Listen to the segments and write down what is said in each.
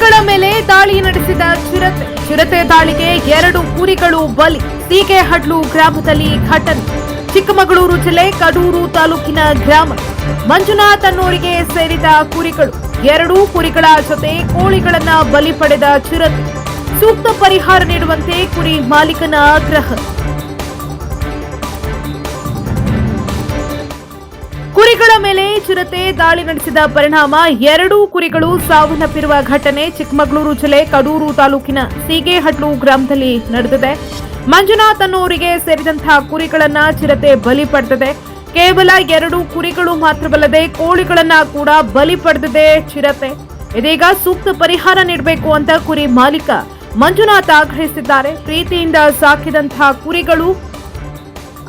ಕುರಿಗಳ ಮೇಲೆ ದಾಳಿ ನಡೆಸಿದ ಚಿರತೆ ಚಿರತೆ ದಾಳಿಗೆ ಎರಡು ಕುರಿಗಳು ಬಲಿ. ಸೀಗೆಹಡ್ಲು ಗ್ರಾಮದಲ್ಲಿ ಘಟನೆ. ಚಿಕ್ಕಮಗಳೂರು ಜಿಲ್ಲೆ ಕಡೂರು ತಾಲೂಕಿನ ಗ್ರಾಮ. ಮಂಜುನಾಥ್ ಅನ್ನೋರಿಗೆ ಸೇರಿದ ಕುರಿಗಳು. ಎರಡು ಕುರಿಗಳ ಜೊತೆ ಕೋಳಿಗಳನ್ನ ಬಲಿ ಪಡೆದ ಚಿರತೆ. ಸೂಕ್ತ ಪರಿಹಾರ ನೀಡುವಂತೆ ಕುರಿ ಮಾಲೀಕನ ಆಗ್ರಹ. ಕುರಿಗಳ ಚಿರತೆ ದಾಳಿ ನಡೆಸಿದ ಪರಿಣಾಮ ಎರಡೂ ಕುರಿಗಳು ಸಾವನ್ನಪ್ಪಿರುವ ಘಟನೆ ಚಿಕ್ಕಮಗಳೂರು ಜಿಲ್ಲೆ ಕಡೂರು ತಾಲೂಕಿನ ಸೀಗೇಹಟ್ಲು ಗ್ರಾಮದಲ್ಲಿ ನಡೆದಿದೆ. ಮಂಜುನಾಥ್ ಅನ್ನೋರಿಗೆ ಸೇರಿದಂತಹ ಕುರಿಗಳನ್ನ ಚಿರತೆ ಬಲಿ ಪಡೆದಿದೆ. ಕೇವಲ ಎರಡು ಕುರಿಗಳು ಮಾತ್ರವಲ್ಲದೆ ಕೋಳಿಗಳನ್ನ ಕೂಡ ಬಲಿ ಪಡೆದಿದೆ ಚಿರತೆ. ಇದೀಗ ಸೂಕ್ತ ಪರಿಹಾರ ನೀಡಬೇಕು ಅಂತ ಕುರಿ ಮಾಲೀಕ ಮಂಜುನಾಥ್ ಆಗ್ರಹಿಸಿದ್ದಾರೆ. ಪ್ರೀತಿಯಿಂದ ಸಾಕಿದಂತಹ ಕುರಿಗಳು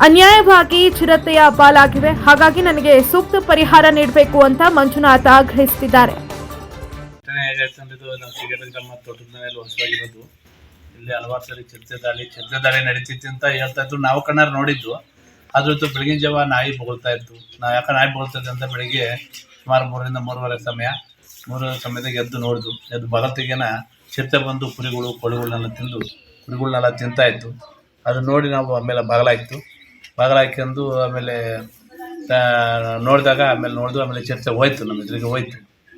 ಅನ್ಯಾಯವಾಗಿ ಚಿರತೆಯ ಪಾಲಾಗಿವೆ. ಹಾಗಾಗಿ ನನಗೆ ಸೂಕ್ತ ಪರಿಹಾರ ನೀಡಬೇಕು ಅಂತ ಮಂಜುನಾಥ ಹೊಸವಾಗಿರೋದು ಇಲ್ಲಿ ಹಲವಾರು ಸರಿ ಚಿರತೆ ದಾಳಿ ಚಿರತೆ ದಾಳಿ ನಡೀತಿತ್ತು ಅಂತ ಹೇಳ್ತಾ ಇದ್ರು. ನಾವು ಕಣ್ಣಾರು ನೋಡಿದ್ದು. ಅದ್ರದ್ದು ಬೆಳಗಿನ ಜಾವ ನಾಯಿ ಬೊಗಳ್ತಾ ಇತ್ತು. ನಾವು ಯಾಕೆ ನಾಯಿ ಬೊಗಳ್ತದೆ ಅಂತ ಬೆಳಿಗ್ಗೆ ಸುಮಾರು ಮೂರರಿಂದ ಮೂರುವರೆ ಸಮಯ. ಮೂರುವರೆ ಸಮಯದಾಗ ಎದ್ದು ನೋಡಿದ್ವು ಎದ್ದು ಬಗತ್ತಿಗೆನ ಚಿರತೆ ಬಂದು ಕುರಿಗಳು, ಕೋಳಿಗಳನ್ನೆಲ್ಲ ತಿಂದು ಕುರಿಗಳನ್ನೆಲ್ಲ ತಿಂತಾ ಇತ್ತು. ಅದನ್ನ ನೋಡಿ ನಾವು ಆಮೇಲೆ ಬಾಗಲಾಯ್ತು. ಬಾಗಲಾಯ್ಕೊಂಡು ಆಮೇಲೆ ನೋಡಿದಾಗ ಆಮೇಲೆ ನೋಡಿದ್ರು ಆಮೇಲೆ ಚರ್ಚೆ ಹೋಯ್ತು ನಮ್ಮ ಎದುರಿಗೆ ಹೋಯ್ತು.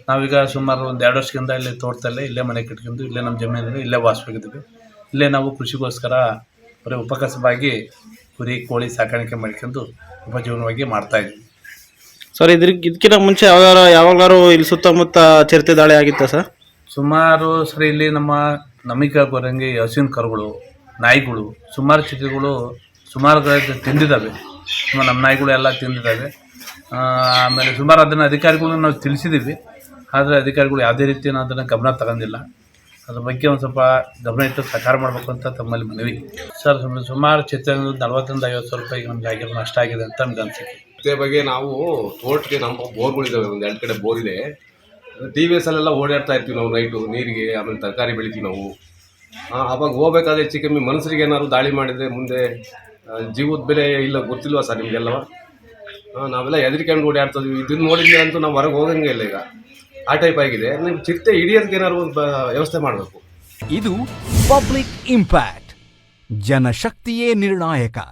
ನಾವೀಗ ಸುಮಾರು ಒಂದು ಎರಡು ವರ್ಷದಿಂದ ಇಲ್ಲಿ ತೋಟದಲ್ಲೇ ಇಲ್ಲೇ ಮನೆ ಕಟ್ಕೊಂಡು ಇಲ್ಲೇ ನಮ್ಮ ಜಮೀನಲ್ಲಿ ಇಲ್ಲೇ ವಾಸವಾಗಿದ್ದೀವಿ ಇಲ್ಲೇ ನಾವು ಕೃಷಿಗೋಸ್ಕರ ಬರೀ ಉಪಕಸವಾಗಿ ಕುರಿ ಕೋಳಿ ಸಾಕಾಣಿಕೆ ಮಾಡ್ಕೊಂಡು ಉಪಜೀವನವಾಗಿ ಮಾಡ್ತಾಯಿದ್ವಿ ಸರ್ ಇದ್ರ ಇದಕ್ಕಿಂತ ಮುಂಚೆ ಯಾವಾಗ ಯಾವಾಗಾರು ಇಲ್ಲಿ ಸುತ್ತಮುತ್ತ ಚರ್ತೆ ದಾಳಿ ಆಗಿತ್ತಾ ಸರ್? ಸುಮಾರು ಸರಿ ಇಲ್ಲಿ ನಮ್ಮ ನಮಿಕ ಗೊರಂಗಿ ಹಸುವಿನ ಕರುಗಳು ನಾಯಿಗಳು ಸುಮಾರು ಚಿತ್ರಗಳು ಸುಮಾರು ತಿಂದಿದ್ದಾವೆ. ನಮ್ಮ ನಾಯಿಗಳು ಎಲ್ಲ ತಿಂದಿದ್ದಾವೆ. ಆಮೇಲೆ ಸುಮಾರು ಅದನ್ನು ಅಧಿಕಾರಿಗಳನ್ನ ನಾವು ತಿಳಿಸಿದ್ದೀವಿ ಆದರೆ ಅಧಿಕಾರಿಗಳು ಯಾವುದೇ ರೀತಿ ಅದನ್ನು ಗಮನ ತಗೊಂಡಿಲ್ಲ. ಅದ್ರ ಬಗ್ಗೆ ಒಂದು ಸ್ವಲ್ಪ ಗಮನ ಇಟ್ಟು ಸಹಕಾರ ಮಾಡಬೇಕು ಅಂತ ತಮ್ಮಲ್ಲಿ ಮನವಿ. ಸರ್, ಸುಮ್- ಸುಮಾರು ಚಿತ್ರ ನಲ್ವತ್ತರಿಂದ ಐವತ್ತು ಸಾವಿರ ರೂಪಾಯಿಗೆ ನಮ್ಗೆ ಆಗಿರೋ ನಷ್ಟ ಆಗಿದೆ ಅಂತ ನಮ್ಗೆ ಅನಿಸಿಕೆ ಇದೇ ಬಗ್ಗೆ ನಾವು ತೋಟಕ್ಕೆ ನಮ್ಮ ಬೋರ್ಗಳಿದ್ದಾವೆ ಒಂದು ಎರಡು ಕಡೆ ಬೋರ್ ಇದೆ. ಟಿ ವಿ ಎಸ್ ಅಲ್ಲೆಲ್ಲ ಓಡಾಡ್ತಾ ಇರ್ತೀವಿ ನಾವು ನೈಟು ನೀರಿಗೆ, ಆಮೇಲೆ ತರಕಾರಿ ಬೆಳಿತೀವಿ ನಾವು. ಅವಾಗ ಹೋಗ್ಬೇಕಾದ್ರೆ ಹೆಚ್ಚು ಕಮ್ಮಿ ಮನುಷ್ಯರಿಗೆ ಏನಾದ್ರು ದಾಳಿ ಮಾಡಿದರೆ ಮುಂದೆ ಜೀವದ ಬೆಲೆ ಇಲ್ಲ ಗೊತ್ತಿಲ್ವಾ ಸರ್ ನಿಮಗೆಲ್ಲವ ನಾವೆಲ್ಲ ಹೆದರ್ಕೊಂಡು ಓಡಾಡ್ತಿದ್ವಿ. ಇದನ್ನ ನೋಡಿದ್ರೆ ಅಂತೂ ನಾವು ಹೊರಗೆ ಹೋಗಂಗೆ ಇಲ್ಲ ಈಗ. ಆ ಟೈಪ್ ಆಗಿದೆ. ನೀವು ಚಿರತೆ ಹಿಡಿಯೋದಕ್ಕೆ ಏನಾದ್ರು ಒಂದು ವ್ಯವಸ್ಥೆ ಮಾಡಬೇಕು. ಇದು ಪಬ್ಲಿಕ್ ಇಂಪ್ಯಾಕ್ಟ್. ಜನಶಕ್ತಿಯೇ ನಿರ್ಣಾಯಕ.